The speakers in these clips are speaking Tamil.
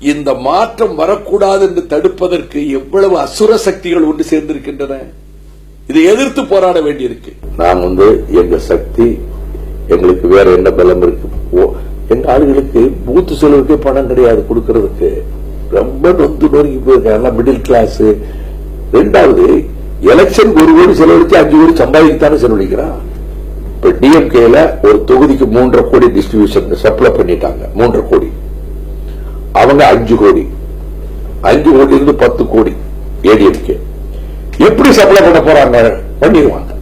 இந்த மாற்றம் வரக்கூடாது என்று தடுப்பதற்கு எவ்வளவு அசுர சக்திகள் ஒன்று சேர்ந்திருக்கின்றன. இதை எதிர்த்து போராட வேண்டியிருக்கு. நான் வந்து எங்க சக்தி எங்களுக்கு வேற என்ன பலம் இருக்கு? ஓ, எங்க ஆளுகளுக்கு பூத்து செலவுக்கே பணம் கிடையாது கொடுக்கறதுக்கு. ரொம்ப நொந்து நொறுங்கி போயிருக்காங்க. மிடில் கிளாஸ் ரெண்டாவது எலெக்ஷன் ஒரு கோடி செலவழிச்சு அஞ்சு கோடி சம்பாதிக்கத்தானே செலவழிக்கிறான். இப்ப டிஎம்கேல ஒரு தொகுதிக்கு மூன்றரை கோடி டிஸ்ட்ரிபியூஷன் சப்ளை பண்ணிட்டாங்க. மூன்றரை கோடி. அவங்க அஞ்சு கோடி. அஞ்சு கோடி இருந்து பத்து கோடி ஏடிஎம்கே எப்படி சப்ளை பண்ண போறாங்க? பண்ணிடுவாங்க.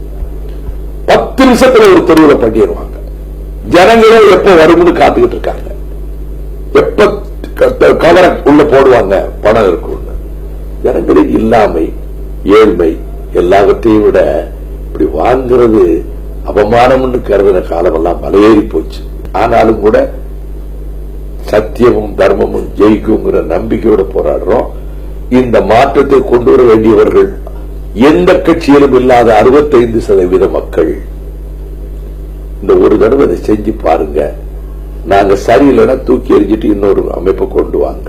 பத்து நிமிஷத்துல ஒரு தெருவில் பண்ணிடுவாங்க. ஜனங்களும் எப்ப வரும்னு காத்துக்கிட்டு இருக்காங்க. எப்ப க- கவரை உள்ள போடுவாங்க? பணம் இருக்கும்னு. ஜனங்களின் இல்லாமை ஏழ்மை எல்லாவற்றையும் விட இப்படி வாங்குறது அவமானம்னு கருதின காலமெல்லாம் மலையேறி போச்சு. ஆனாலும் கூட சத்தியமும் தர்மமும் ஜெயிக்குங்கிற நம்பிக்கையோட போராடுறோம். இந்த மாற்றத்தை கொண்டு வர வேண்டியவர்கள் எந்த கட்சியிலும் இல்லாத 65% சதவீத மக்கள். இந்த ஒரு தடவை இதை செஞ்சு பாருங்க. நாங்க சரியில்லைன்னா தூக்கி எறிஞ்சிட்டு இன்னொரு அமைப்பை கொண்டு வாங்க.